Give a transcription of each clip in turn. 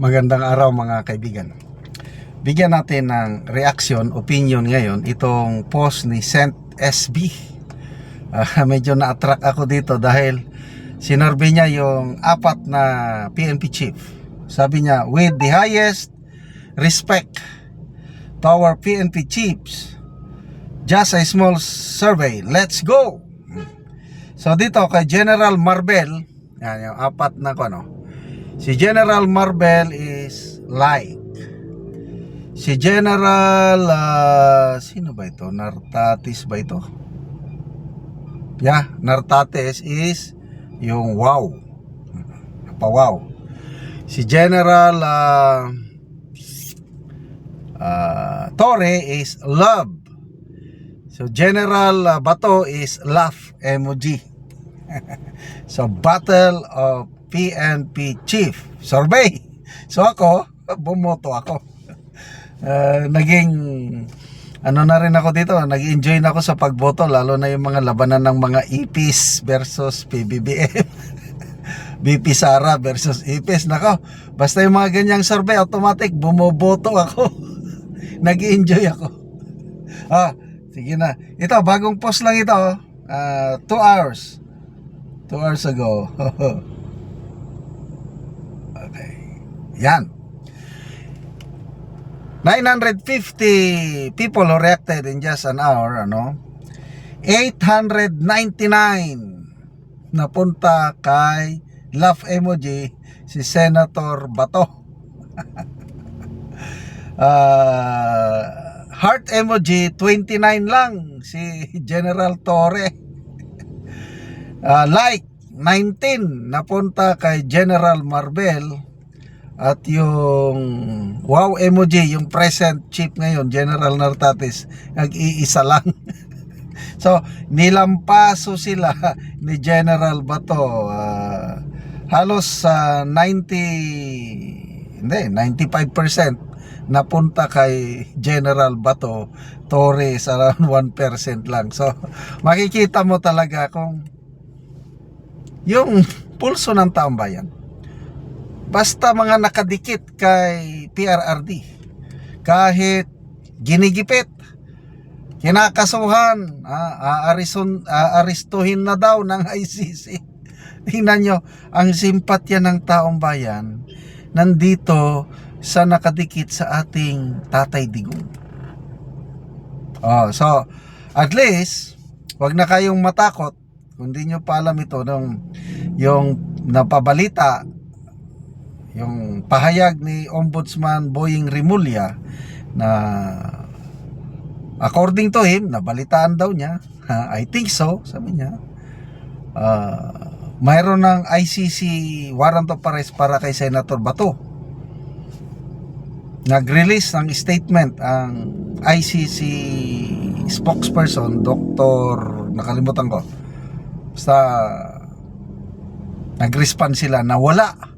Magandang araw mga kaibigan. Bigyan natin ng reaction, opinion ngayon itong post ni Saint SB. Ah, medyo na-attract ako dito dahil sinurvey niya yung apat na PNP chief. Sabi niya, with the highest respect to our PNP chiefs, just a small survey, let's go! So dito kay General Marbel, yan yung apat na ko ano, Si General Marbel is like. Si General ah, sino ba ito? Nartatis ba ito? Yeah, Nartates is yung wow. Pa-wow. Si General ah, ah, Torre is love. So General ah, Bato is laugh emoji. So Battle of PNP Chief Survey. So ako, bumoto ako. Uh, naging ano na rin ako dito, nag-enjoy na ako sa pagboto lalo na yung mga labanan ng mga EPs versus PBBM. BP Sara versus EPs. Nako, basta yung mga ganyang survey, automatic, bumoboto ako. nag-enjoy ako. Ah, sige na. Ito, bagong post lang ito. 2 hours. 2 hours ago. okay. Yan. 950 people who reacted in just an hour, ano? 899 napunta kay laugh emoji si Senator Bato. Ah, heart emoji 29 lang si General Torre. Ah, like 19 napunta kay General Marbel at yung wow emoji yung present chief ngayon General Nartates nag-iisa lang. So nilampaso sila ni General Bato. Ah, halos sa 90 hindi 95% napunta kay General Bato. Torres around 1% lang. So makikita mo talaga kung yung pulso ng taong bayan basta mga nakadikit kay PRRD kahit ginigipit kinakasuhan ah, aarison, aaristuhin na daw ng ICC tingnan nyo ang simpatya ng taong bayan nandito sa nakadikit sa ating tatay digong. Oh, so at least wag na kayong matakot kung nyo pa alam ito nung yung napabalita yung pahayag ni Ombudsman Boying Rimulya na according to him, nabalitaan daw niya, I think so, sabi niya, uh, mayroon ng ICC warrant of arrest para kay Senator Bato. Nag-release ng statement ang ICC spokesperson, Dr. nakalimutan ko, basta nag-respond sila na wala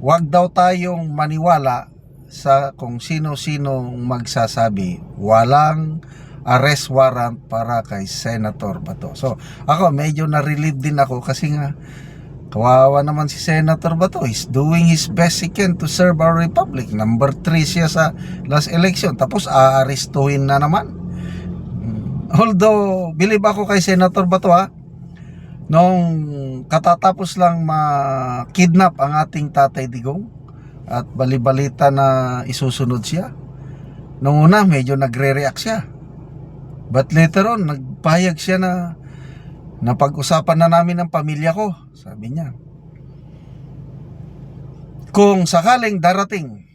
wag daw tayong maniwala sa kung sino-sino magsasabi walang arrest warrant para kay Senator Bato. So, ako medyo na-relieve din ako kasi nga kawawa naman si Senator Bato. He's doing his best he can to serve our republic. Number 3 siya sa last election. Tapos aarestuhin na naman. Hmm. Although, believe ako kay Senator Bato ha, nung katatapos lang ma-kidnap ang ating tatay digong at balibalita na isusunod siya. Nung una, medyo nagre-react siya. But later on, nagpahayag siya na napag-usapan na namin ng pamilya ko, sabi niya. Kung sakaling darating,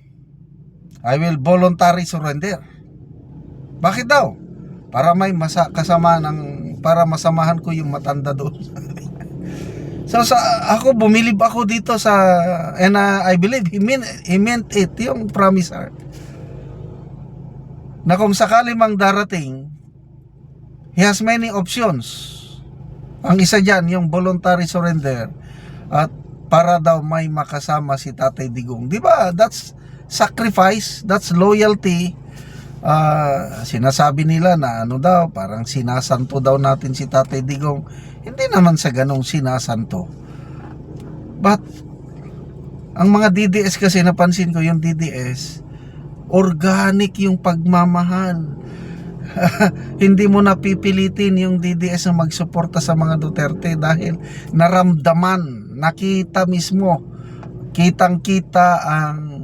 I will voluntary surrender. Bakit daw? Para may masa kasama ng para masamahan ko yung matanda doon. so sa ako bumilib ako dito sa and uh, I believe he meant, he meant it yung promisor. Na kung sakali mang darating, he has many options. Ang isa diyan yung voluntary surrender at para daw may makasama si Tatay Digong. 'Di ba? That's sacrifice, that's loyalty uh, sinasabi nila na ano daw, parang sinasanto daw natin si Tatay Digong. Hindi naman sa ganong sinasanto. But, Ang mga DDS kasi napansin ko yung DDS, organic yung pagmamahal. Hindi mo napipilitin yung DDS na magsuporta sa mga Duterte dahil naramdaman, nakita mismo, kitang-kita ang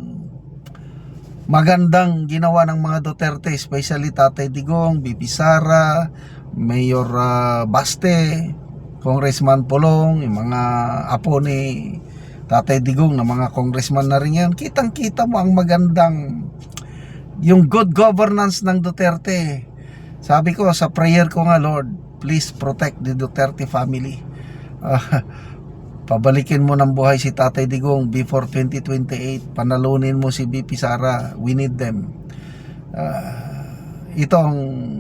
magandang ginawa ng mga Duterte, especially Tatay Digong, BP Sara, Mayor ah, Baste, Congressman Pulong, yung mga apo ni Tatay Digong na mga congressman na rin yan, kitang-kita mo ang magandang yung good governance ng Duterte. Sabi ko sa prayer ko nga, Lord, please protect the Duterte family. Ah, pabalikin mo ng buhay si Tatay Digong before 2028. Panalunin mo si BP Sara. We need them. Ah, itong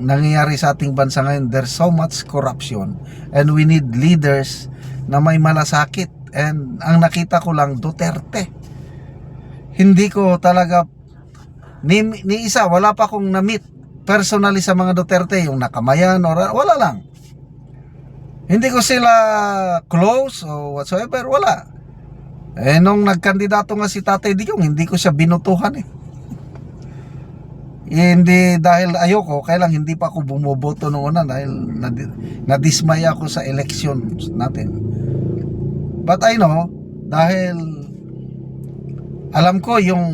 nangyayari sa ating bansa ngayon, there's so much corruption and we need leaders na may malasakit and ang nakita ko lang Duterte. Hindi ko talaga ni, ni isa, wala pa akong na-meet personally sa mga Duterte, yung nakamayan or wala lang. Hindi ko sila close o whatsoever, wala. Eh, nung nagkandidato nga si Tatay Digong, hindi ko siya binutuhan eh. Eh, hindi dahil ayoko, kaya lang hindi pa ako bumoboto noong una dahil nad- nadismaya ako sa elections natin. But I know, dahil alam ko yung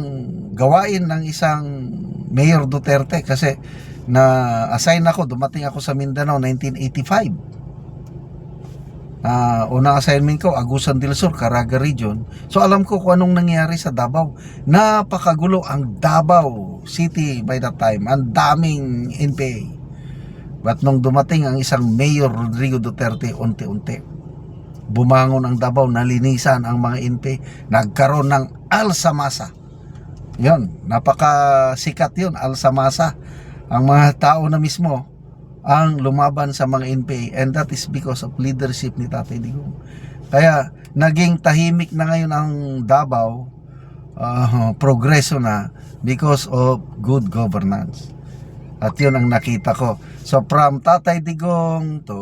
gawain ng isang Mayor Duterte kasi na assign ako, dumating ako sa Mindanao 1985. Ah, unang assignment ko, Agusan del Sur, Caraga Region. So alam ko kung anong nangyari sa Davao. Napakagulo ang Davao City by that time. Ang daming NPA. But nung dumating ang isang Mayor Rodrigo Duterte, unti-unti bumangon ang Davao, nalinisan ang mga NPA, nagkaroon ng alsamasa. Yon, napakasikat yun, alsamasa. Ang mga tao na mismo ang lumaban sa mga NPA and that is because of leadership ni Tatay Digong. Kaya naging tahimik na ngayon ang Davao, ah, progreso na because of good governance. At yun ang nakita ko. So from Tatay Digong to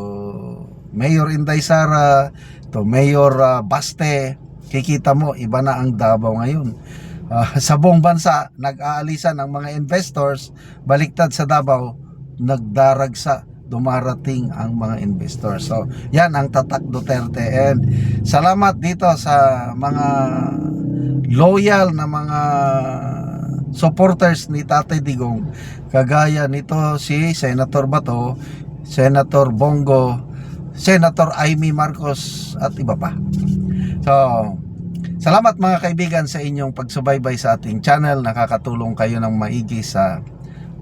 Mayor Inday Sara to Mayor ah, Baste, kikita mo iba na ang Davao ngayon. Ah, sa buong bansa, nag-aalisan ang mga investors, baliktad sa Davao, nagdaragsa dumarating ang mga investors. So, yan ang tatak Duterte. And salamat dito sa mga loyal na mga supporters ni Tatay Digong. Kagaya nito si Senator Bato, Senator Bongo, Senator Amy Marcos at iba pa. So, salamat mga kaibigan sa inyong pagsubaybay sa ating channel. Nakakatulong kayo ng maigi sa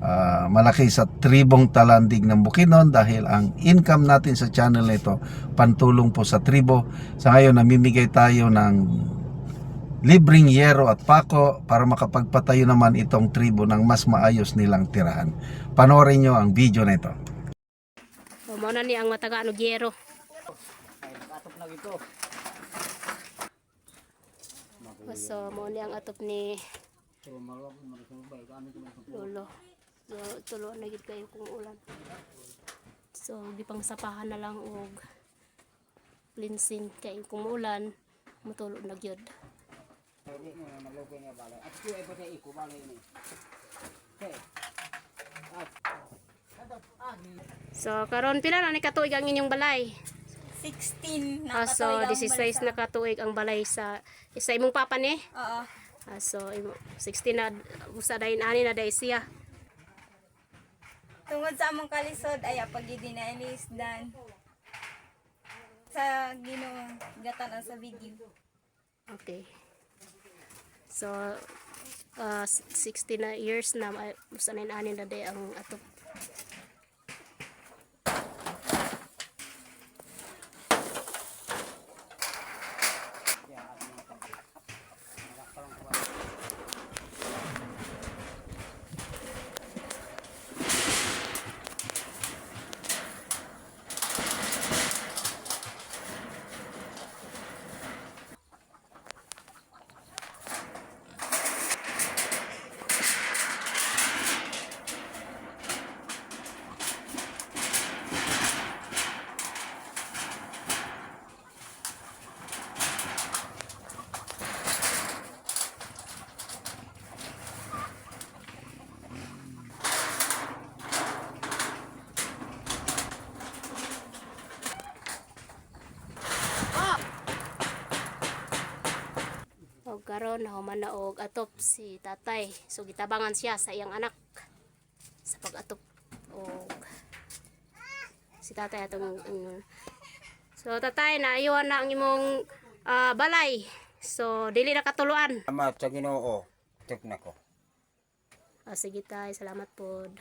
ah, malaki sa tribong talandig ng Bukidnon dahil ang income natin sa channel na ito pantulong po sa tribo. Sa ngayon namimigay tayo ng libreng yero at pako para makapagpatayo naman itong tribo ng mas maayos nilang tirahan. Panoorin nyo ang video na ito. O, mao na ni ang mataga ano gyero. So, mo ni ang atop ni Lolo. So, tulo na gid kayo kung ulan. So, di pang sapahan na lang og cleansing kay kung ulan mutulo na gyud. So, karon pila na ni katuig ang inyong balay? 16 Ah, na so, katuig ang 16 bansa. na katuig ang balay sa sa imong papa ni. Oo. Ah, so, imo- 16 na usa dahin ani na dahi siya. Tungod sa among kalisod ay pagidi na inis dan sa Ginoo gatan sa video. Okay. So, uh, 60 na years na ay usa na ani na dahi ang atop. Karon nahuman na og atop si tatay. So gitabangan siya sa iyang anak sa pag-atop og si tatay atong ano. So tatay naayuhan na ang imong ah, balay. So dili na katuluan. Salamat sa Ginoo. Tuk na ko. Ah, sige tay, salamat pod.